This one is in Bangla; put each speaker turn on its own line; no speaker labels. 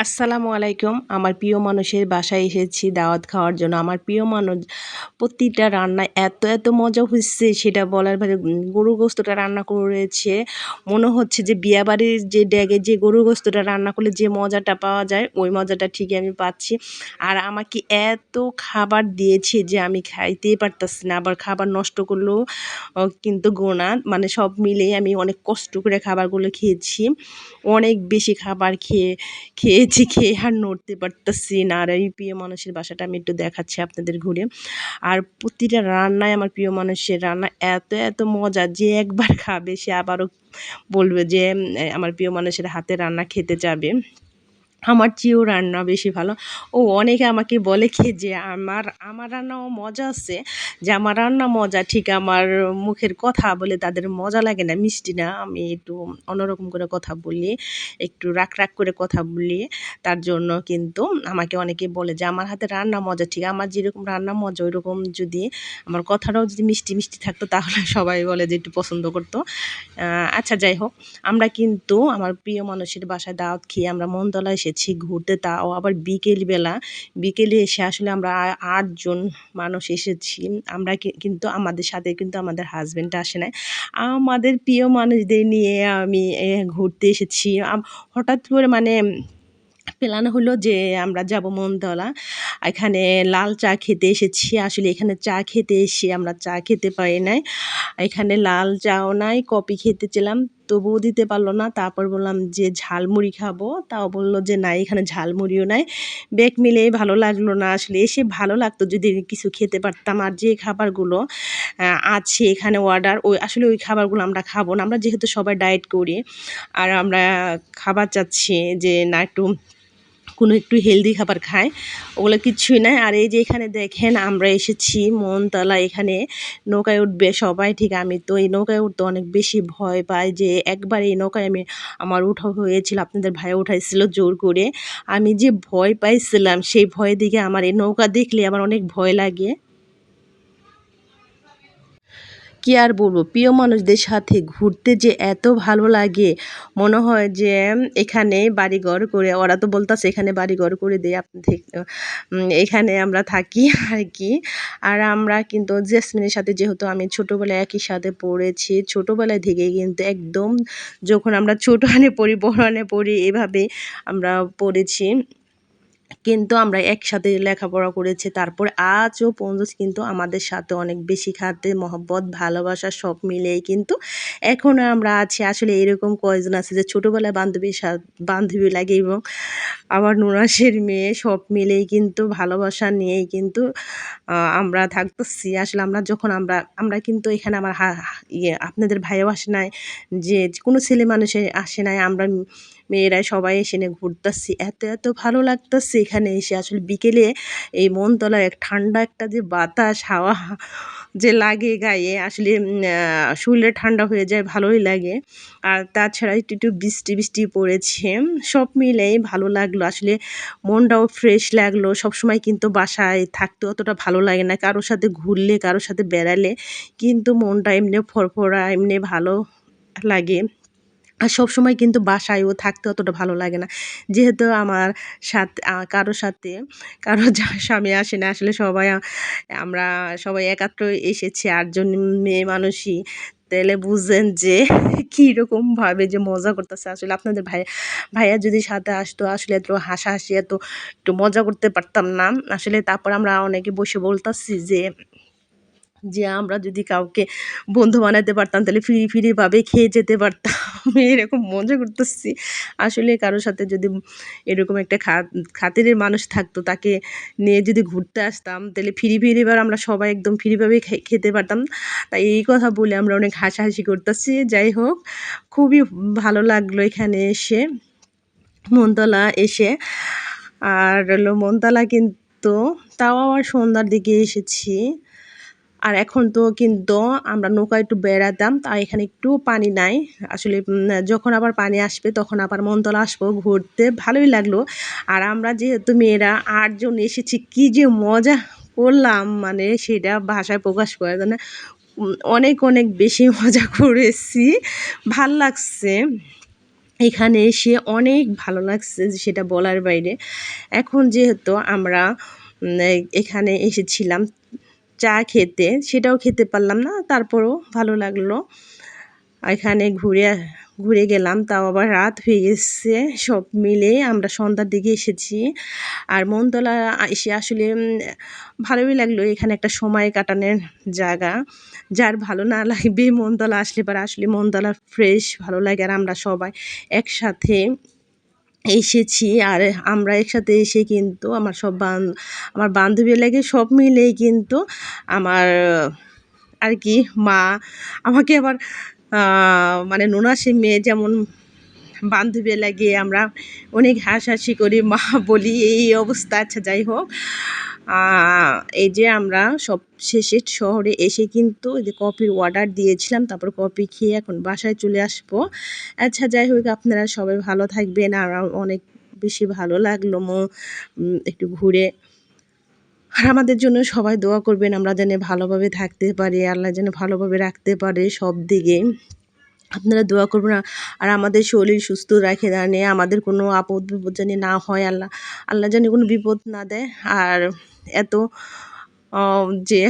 আসসালামু আলাইকুম। আমার প্রিয় মানুষের বাসায় এসেছি দাওয়াত খাওয়ার জন্য। আমার প্রিয় মানুষ প্রতিটা রান্না এত এত মজা হচ্ছে সেটা বলার ভারে গরু গোস্তটা রান্না করেছে। মনে হচ্ছে যে বিয়াবাড়ির যে ড্যাগে যে গরু গোস্তটা রান্না করলে যে মজাটা পাওয়া যায়, ওই মজাটা ঠিকই আমি পাচ্ছি। আর আমাকে এত খাবার দিয়েছে যে আমি খাইতেই পারতাছি না, আবার খাবার নষ্ট করলেও কিন্তু গোনা। মানে সব মিলে আমি অনেক কষ্ট করে খাবারগুলো খেয়েছি। অনেক বেশি খাবার খেয়ে, খেয়েছি, খেয়ে আর নড়তে পারতেছি না। আর এই প্রিয় মানুষের বাসাটা আমি একটু দেখাচ্ছি আপনাদের ঘুরে। আর প্রতিটা রান্নায় আমার প্রিয় মানুষের রান্না। এত এত মজা যে একবার খাবে সে আবারও বলবে যে আমার প্রিয় মানুষের হাতে রান্না খেতে যাবে। আমার চেয়েও রান্না বেশি ভালো। ও অনেকে আমাকে বলে কি যে আমার আমার রান্নাও মজা আছে, যে আমার রান্না মজা ঠিক আমার মুখের কথা বলে তাদের মজা লাগে না, মিষ্টি না। আমি একটু অন্যরকম করে কথা বলি, একটু রাগ রাগ করে কথা বলি। তার জন্য কিন্তু আমাকে অনেকে বলে যে আমার হাতে রান্না মজা ঠিক, আমার যেরকম রান্না মজা ওই রকম যদি আমার কথাটাও যদি মিষ্টি মিষ্টি থাকতো তাহলে সবাই বলে যে একটু পছন্দ করতো। আচ্ছা যাই হোক, আমরা কিন্তু আমার প্রিয় মানুষের বাসায় দাওয়াত খেয়ে আমরা মনতলা এসে এসেছি ঘুরতে, তাও আবার বিকেলবেলা। বিকেলে এসে আসলে আমরা আটজন মানুষ এসেছি। আমরা কিন্তু আমাদের সাথে কিন্তু আমাদের হাজব্যান্ড আসে নাই। আমাদের প্রিয় মানুষদের নিয়ে আমি ঘুরতে এসেছি। হঠাৎ করে মানে প্ল্যান হলো যে আমরা যাব মনতলা এখানে লাল চা খেতে এসেছি। আসলে এখানে চা খেতে এসে আমরা চা খেতে পারি নাই। এখানে লাল চাও নাই কপি খেতে ছিলাম। তবুও দিতে পারল না। তারপর বললাম যে ঝালমুড়ি খাব। তাও বলল যে না এখানে ঝালমুড়িও নাই। বেগ মিলে ভালো লাগল না। আসলে এসে ভালো লাগতো যদি কিছু খেতে পারতাম। আর যে খাবারগুলো আছে এখানে অর্ডার ওই, আসলে ওই খাবারগুলো আমরা খাব না। আমরা যেহেতু সবাই ডায়েট করি, আর আমরা খাবার চাচ্ছি যে, না, একটু কোনো একটু হেলদি খাবার খায়, ওগুলো কিছুই নাই। আর এই যে এখানে দেখেন, আমরা এসেছি মনতলা, এখানে নৌকায় উঠবে সবাই, ঠিক আমি তো। এই নৌকায় উঠতে অনেক বেশি ভয় পাই যে একবার এই নৌকায় আমি, আমার উঠা হয়েছিল, আপনাদের ভাই উঠাইছিল জোর করে। আমি যে ভয় পাইছিলাম, সেই ভয় দিকে আমার এই নৌকা দেখলে আমার অনেক ভয় লাগে। কি আর বলব? প্রিয় মানুষদের সাথে ঘুরতে যে এত ভালো লাগে, মনে হয় যে এখানে বাড়িঘর করে, ওরা তো বলতেছে এখানে বাড়িঘর করে দেয় আপনি এখানে আমরা থাকি আর কি। আর আমরা কিন্তু জেসমিনের সাথে যেহেতু আমি ছোটোবেলায় একই সাথে পড়েছি ছোটোবেলায় থেকে কিন্তু একদম যখন আমরা ছোটো আনে পড়ি বড় আনে পড়ি এভাবে আমরা পড়েছি। কিন্তু আমরা একসাথে লেখাপড়া করেছি। তারপর আজও পর্যন্ত কিন্তু আমাদের সাথে অনেক বেশি খাতে মহব্বত, ভালোবাসা সব মিলেই কিন্তু এখনও আমরা আছি। আসলে এরকম কয়েকজন আছে যে ছোটোবেলায় বান্ধবীর সাথে বান্ধবী লাগে এবং আবার নুরাসের মেয়ে সব মিলেই কিন্তু ভালোবাসা নিয়েই কিন্তু আমরা থাকতেছি। আসলে আমরা যখন আমরা আমরা কিন্তু এখানে আমার ইয়ে আপনাদের ভাইও আসে নাই, যে কোনো ছেলে মানুষে আসে নাই, আমরা মেয়েরা সবাই এসে ঘুরতেছি, এত এত ভালো লাগতেছে এখানে এসে। আসলে বিকেলে এই মনতলায় এক ঠান্ডা একটা যে বাতাস, হাওয়া যে লাগে গায়ে, আসলে শরীরে ঠান্ডা হয়ে যায়, ভালোই লাগে। আর তাছাড়া একটু একটু বৃষ্টি বৃষ্টি পড়েছে সব মিলেই ভালো লাগল। আসলে মনটাও ফ্রেশ লাগল, সবসময় কিন্তু বাসায় থাকতে অতটা ভালো লাগে না, কারোর সাথে ঘুরলে, কারোর সাথে বেড়ালে, কিন্তু মনটা এমনি ফরফরা, এমনি ভালো লাগে। আর সবসময় কিন্তু বাসায়ও থাকতে অতটা ভালো লাগে না। যেহেতু আমার সাথে কারোর সাথে, কারও স্বামী আসে না, আসলে সবাই, আমরা সবাই একাত্র এসেছি আটজন মেয়ে মানুষই, তাহলে বুঝলেন যে কীরকমভাবে যে মজা করতেছে। আসলে আপনাদের ভাই, ভাইয়া যদি সাথে আসতো, আসলে এত হাসাহাসি, এত একটু মজা করতে পারতাম না। আসলে তারপর আমরা অনেকে বসে বলতেছি যে যে আমরা যদি কাউকে বন্ধু বানাতে পারতাম, তাহলে ফ্রি ফ্রিভাবে খেয়ে যেতে পারতাম। এরকম মজা করতেছি। আসলে কারোর সাথে যদি এরকম একটা খাতিরের মানুষ থাকতো, তাকে নিয়ে যদি ঘুরতে আসতাম, তাহলে ফ্রি ফ্রিবার আমরা সবাই একদম ফ্রিভাবে খেতে পারতাম। তাই এই কথা বলে আমরা অনেক হাসাহাসি করতেছি। যাই হোক, খুবই ভালো লাগল এখানে এসে, মনতলা এসে। আর হলো মনতলা কিন্তু তাও আবার সন্ধ্যার দিকে এসেছি। আর এখন তো কিন্তু আমরা নৌকায় একটু বেড়াতাম তা এখানে একটু পানি নাই। আসলে যখন আবার পানি আসবে, তখন আবার মনতলা আসব ঘুরতে। ভালোই লাগল। আর আমরা যেহেতু মেয়েরা, আটজন এসেছি, কি যে মজা করলাম মানে সেটা ভাষায় প্রকাশ করে না। অনেক অনেক বেশি মজা করেছি। ভালো লাগছে। এখানে এসে অনেক ভালো লাগছে, সেটা বলার বাইরে। এখন যেহেতু আমরা এখানে এসেছিলাম চা খেতে, সেটাও খেতে পারলাম না, তারপরও ভালো লাগল। এখানে ঘুরে ঘুরে গেলাম, তাও আবার রাত হয়ে গেছে, সব মিলে আমরা সন্ধ্যার দিকে এসেছি। আর মনতলা এসে আসলে ভালোই লাগল এখানে একটা সময় কাটানোর জায়গা। যার ভালো না লাগবে মনতলা আসলে, পরে আসলে মনতলা ফ্রেশ ভালো লাগে আর আমরা সবাই একসাথে। এসেছি আর আমরা একসাথে এসে কিন্তু আমার সব বান, আমার বান্ধবী লাগে সব মিলেই কিন্তু আমার আর কি মা আমাকে আবার মানে নোনাসি মেয়ে যেমন বান্ধবী লাগে আমরা অনেক হাসাহাসি করি, মা বলি এই অবস্থা আচ্ছা যাই হোক। এই যে আমরা সব শেষে শহরে এসে কিন্তু এই যে কফির অর্ডার দিয়েছিলাম, তারপর কফি খেয়ে এখন বাসায় চলে আসব। আচ্ছা যাই হোক, আপনারা সবাই ভালো থাকবেন। আর অনেক বেশি ভালো লাগল মো একটু ঘুরে। আর আমাদের জন্য সবাই দোয়া করবেন, আমরা যেন ভালোভাবে থাকতে পারি, আল্লাহ যেন ভালোভাবে রাখতে পারে সব দিকে। আপনারা দোয়া করবেন আর- আমাদের শরীর সুস্থ রাখে জানে, আমাদের কোনো আপদ বিপদ জানি না হয়, আল্লাহ আল্লাহ জানি কোনো বিপদ না দেয়। আর এত যে